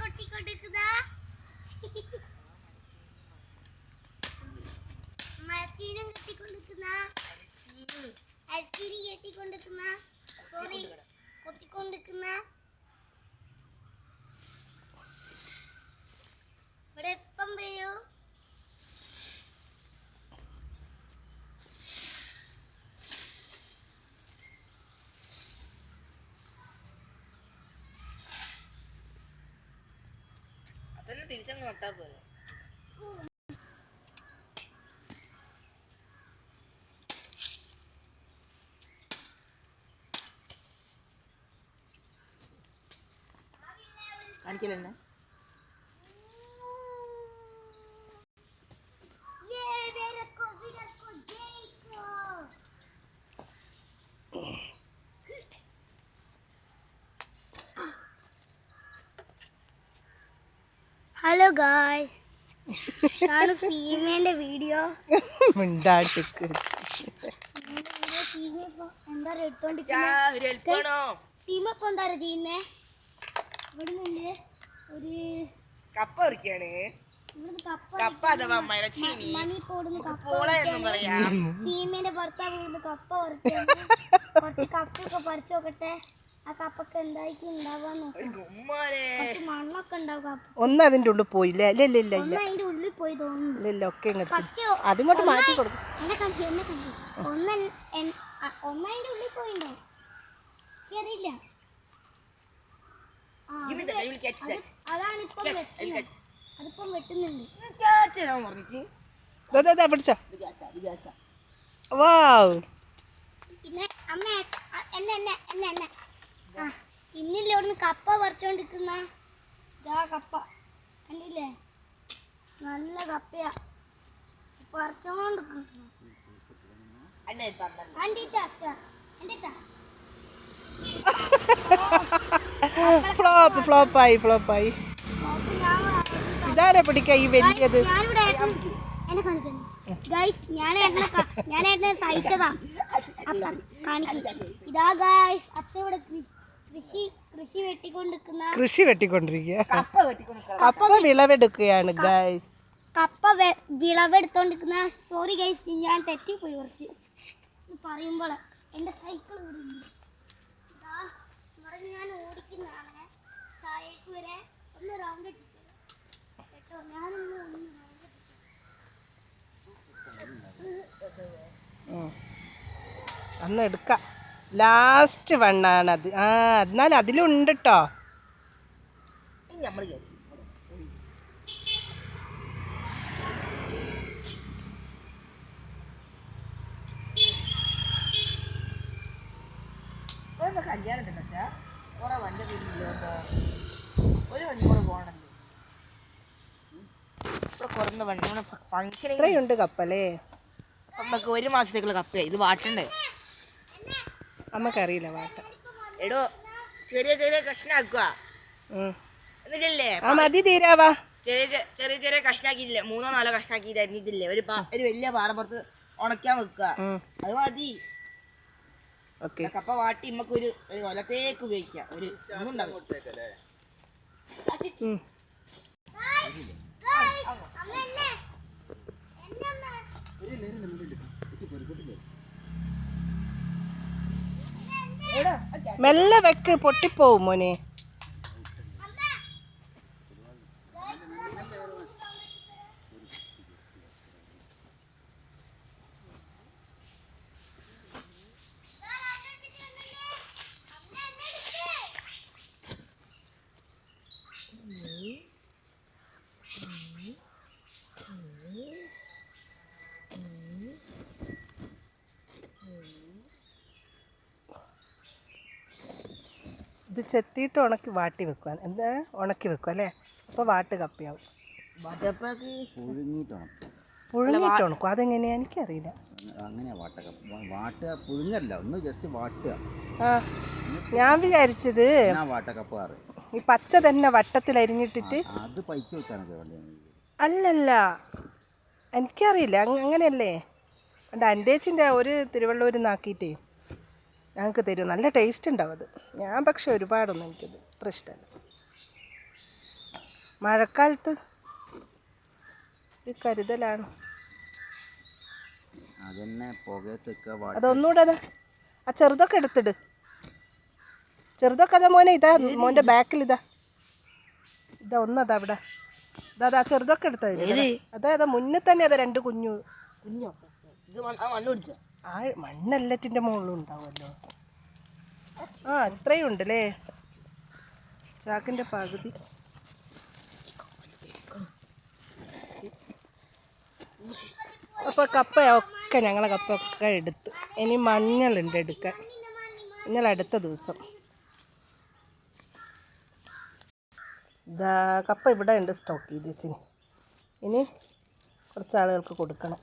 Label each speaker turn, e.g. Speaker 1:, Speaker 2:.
Speaker 1: കൊട്ടിക്കൊണ്ടിരിക്കുന്ന മരച്ചീനും. കെട്ടിക്കൊണ്ടിരിക്കുന്ന അരച്ചീനി കെട്ടിക്കൊണ്ടിരിക്കുന്ന sorry കൊത്തിക്കൊണ്ടിരിക്കുന്ന ഇവിടെ എപ്പം വരൂ.
Speaker 2: അതന്നെ തിരിച്ചങ്ങ് നട്ടാ പോലെ കാണിക്കലെന്നെ
Speaker 1: ഹലോ ഗായ്സ് ഇതാണ് സീമേന്റെ വീഡിയോ
Speaker 3: മിണ്ടാട്ടിക്ക്
Speaker 1: ഇപ്പൊ എന്താ എടുത്തോണ്ടിരിക്കുന്നത്
Speaker 2: ഒരു ഹെൽപ്പ് വേണോ?
Speaker 1: സീമ ഇപ്പൊ എന്താ ചെയ്യുന്നേ? ഇവിടെ നിന്ന് ഒരു
Speaker 2: കപ്പ പറിക്കാണ്.
Speaker 1: കപ്പ
Speaker 2: കപ്പ അഥവാ മരച്ചീനി.
Speaker 1: മണി ഇപ്പൊ കപ്പ
Speaker 2: പൂള എന്നും പറയാം.
Speaker 1: സീമേന്റെ ഭർത്താവ് കപ്പ പറിക്കാണ്. കുറച്ച് കപ്പൊക്കെ പറിച്ചു നോക്കട്ടെ. ആ കപ്പൊക്കെ കുറച്ച് മണ്ണൊക്കെ ഉണ്ടാവും
Speaker 3: ഒന്ന് അതിന്റെ ഉള്ളിൽ പോയില്ല ഇല്ല ഇല്ല ഇല്ല ഇല്ല
Speaker 1: ഒന്ന് അതിന്റെ ഉള്ളിൽ പോയി തോന്നുന്നു.
Speaker 3: ഇല്ല ഒക്കെ ഇങ്ങോട്ട് അതിങ്ങോട്ട് മാറ്റി കൊടുക്കും.
Speaker 1: എന്നെ കണ്ടി എന്നെ കണ്ടി ഒന്ന് എൻ- എൻ- അ- ഒന്ന് അതിന്റെ ഉള്ളിൽ പോയിണ്ടോ?
Speaker 2: കേറിയില്ല.
Speaker 1: അതാണ് ഇപ്പം. അതിപ്പം വെട്ടുന്നുണ്ട്.
Speaker 3: പിടിച്ചോ. വാവ്
Speaker 1: അമ്മ എന്നെ എന്നെ എന്നെ എന്നെ. ഇന്നില്ല ഇവിടുന്ന് കപ്പ പറിച്ചോണ്ടിരിക്കുന്ന? ഇതാ കപ്പ. കണ്ടില്ലേ? നല്ല കപ്പയാ. പറിച്ചോണ്ടിരിക്കുന്നു.
Speaker 3: ഫ്ലോപ്പ് ഫ്ലോപ്പായി ഫ്ലോപ്പായി. ഇതാരെ പിടിക്ക ഈ വലിയത്?
Speaker 1: ഞാൻ സഹിച്ചതാ. കാണിക്കാം. ഇതാ ഗായ്സ് അച്ഛൻ ഇവിടെ കൃഷി കൃഷി വെട്ടിക്കൊണ്ടിരിക്കുന്ന
Speaker 3: കൃഷി വെട്ടിക്കൊണ്ടിരിക്കുക.
Speaker 2: കപ്പ
Speaker 3: വിളവെടുക്കുകയാണ് ഗൈസ്
Speaker 1: കപ്പ വിളവെടുത്തോണ്ടിരിക്കുന്ന സോറി ഗൈസ് ഞാൻ തെറ്റി പോയി കുറച്ച്. പറയുമ്പോൾ എന്റെ സൈക്കിൾ ഇവിടെ ഞാൻ ഓടിക്കുന്നതാണ്. താഴേക്ക് വരെ ഒന്ന് റൗണ്ട് അടിച്ചു കേട്ടോ ഞാനൊന്ന് ഒന്ന് റൗണ്ട്
Speaker 3: അന്ന് എടുക്കാം. ലാസ്റ്റ് വണ്ണാണത് ആ എന്നാൽ അതിലുണ്ട് കേട്ടോ
Speaker 2: കേറി. കല്യാണം? വണ്ടി? ഒരു വണ്ടി കൂടെ പോകണല്ലോ ഇവിടെ കുറഞ്ഞ വണ്ടി ഫംഗ്ഷൻ
Speaker 3: ഇത്രയുണ്ട് കപ്പലേ
Speaker 2: നമുക്ക് ഒരു മാസത്തേക്കുള്ള കപ്പ ഇത് വാട്ടണ്ടേ
Speaker 3: നമുക്കറിയില്ല പാട്ട്
Speaker 2: എടോ ചെറിയ ചെറിയ കഷ്ണാക്കുക. എന്നിട്ടല്ലേ?
Speaker 3: ആ മതി തീരാവാ
Speaker 2: ചെറിയ ചെറിയ ചെറിയ കഷ്ണാക്കിയിട്ടില്ലേ? മൂന്നോ നാലോ കഷ്ണാക്കിയിട്ട് അരിഞ്ഞിട്ടില്ലേ? ഒരു ഒരു വലിയ പാടപ്പുറത്ത് ഉണക്കാൻ വെക്കുക. അത് മതി. കപ്പ വാട്ടി നമുക്ക് ഒരു ഒരു കൊലത്തേക്ക് ഉപയോഗിക്കാം. ഒരു ഒന്നുണ്ടാവും
Speaker 3: ഉം.
Speaker 1: അമ്മ എന്നെ എന്നെ അമ്മ
Speaker 3: മെല്ലെ വെക്ക് പൊട്ടിപ്പോവും മോനെ. ഇത് ചെത്തിയിട്ട് ഉണക്കി വാട്ടി വെക്കുക എന്താ? ഉണക്കി വെക്കുക അല്ലേ? അപ്പോൾ വാട്ട് കപ്പിയാവും. പുഴുങ്ങിയിട്ട് ഉണക്കും. അതെങ്ങനെയാ? എനിക്കറിയില്ല.
Speaker 4: അങ്ങനെയാ വാട്ടക വാട്ടുക പുഴുങ്ങല്ല. ഒന്ന് ജസ്റ്റ് വാട്ടുക.
Speaker 3: ആ ഞാൻ വിചാരിച്ചത്
Speaker 4: ഞാൻ
Speaker 3: ഈ പച്ച തന്നെ വട്ടത്തിൽ അരിഞ്ഞിട്ടിട്ട്
Speaker 4: അത് പൈക്ക് വെക്കാനൊക്കെ വേണ്ടി
Speaker 3: അല്ലല്ല. എനിക്കറിയില്ല. അങ്ങ- അങ്ങനെയല്ലേ? എന്റെ അന്റേച്ചിന്റെ ഒരു തിരുവള്ളൂരിൽ നിന്നാക്കിയിട്ടേ ഞങ്ങൾക്ക് തരും. നല്ല ടേസ്റ്റ് ഉണ്ടാവും അത്. ഞാൻ പക്ഷെ ഒരുപാടൊന്നും എനിക്കത് ഇത്ര ഇഷ്ടമല്ല. മഴക്കാലത്ത് ഒരു കരുതലാണ്. അതൊന്നുകൂടെ അതാ ആ ചെറുതൊക്കെ എടുത്തിട്. ചെറുതൊക്കെ അതാ മോനെ ഇതാ മോന്റെ ബാക്കിൽ ഇതാ ഇതാ ഒന്നതാ അവിടെ. ഇതാ അതാ ചെറുതൊക്കെ എടുത്താ അതാ അതാ മുന്നിൽ തന്നെ അതാ രണ്ട് കുഞ്ഞു.
Speaker 2: കുഞ്ഞോ? ഇത് മണ്ണ്- ആ മണ്ണ് പിടിച്ചോ?
Speaker 3: ആ മണ്ണെല്ലത്തിന്റെ മുകളിലും ഉണ്ടാവുമല്ലോ. ആ ഇത്രയും ഉണ്ടല്ലേ? ചാക്കിന്റെ പകുതി. അപ്പോൾ കപ്പയൊക്കെ ഞങ്ങളെ കപ്പയൊക്കെ എടുത്ത്. ഇനി മഞ്ഞളുണ്ട് എടുക്കാൻ. മഞ്ഞൾ അടുത്ത ദിവസം. കപ്പ ഇവിടെ ഉണ്ട് സ്റ്റോക്ക് ചെയ്ത് വെച്ചിന്. ഇനി കുറച്ച് ആളുകൾക്ക് കൊടുക്കണം.